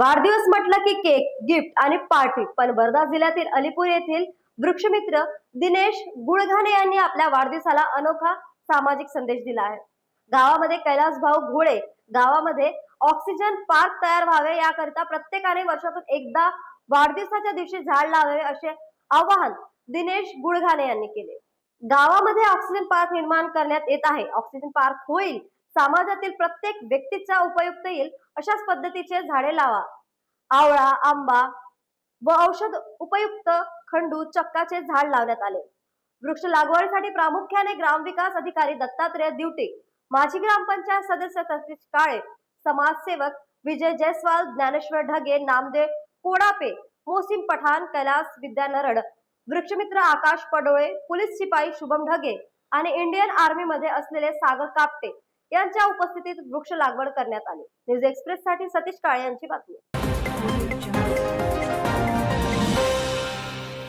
वाढदिवस म्हटलं की केक गिफ्ट आणि पार्टी. पण वर्धा जिल्ह्यातील अलीपूर येथील वृक्षमित्र दिनेश गुळघाने यांनी आपल्या वाढदिवसाला अनोखा सामाजिक संदेश दिला आहे. गावामध्ये कैलास भाऊ घोळे गावामध्ये ऑक्सिजन पार्क तयार व्हावे याकरिता प्रत्येकाने वर्षातून एकदा वाढदिवसाच्या दिवशी झाड लावावे असे आवाहन दिनेश गुळघाने यांनी केले. गावामध्ये ऑक्सिजन पार्क निर्माण करण्यात येत आहे. ऑक्सिजन पार्क होईल समाजातील प्रत्येक व्यक्तीचा उपयुक्त येईल अशाच पद्धतीचे झाडे लावा. आवळा आंबा व औषध उपयुक्त खंडू चक्काचे झाड लावण्यात आले. वृक्ष लागवडीसाठी प्रामुख्याने ग्रामविकास अधिकारी दत्तात्रय दिवटे माजी ग्रामपंचायत सदस्य सतीश काळे समाजसेवक विजय जयस्वाल ज्ञानेश्वर ढगे नामदेव कोडापे मोसिम पठाण कैलास विद्या नरड वृक्षमित्र आकाश पडोळे पोलीस शिपाई शुभम ढगे आणि इंडियन आर्मी मध्ये असलेले सागर कापटे यांच्या उपस्थितीत वृक्ष लागवड करण्यात आली. न्यूज एक्सप्रेस साठी सतीश काळे यांची बातमी.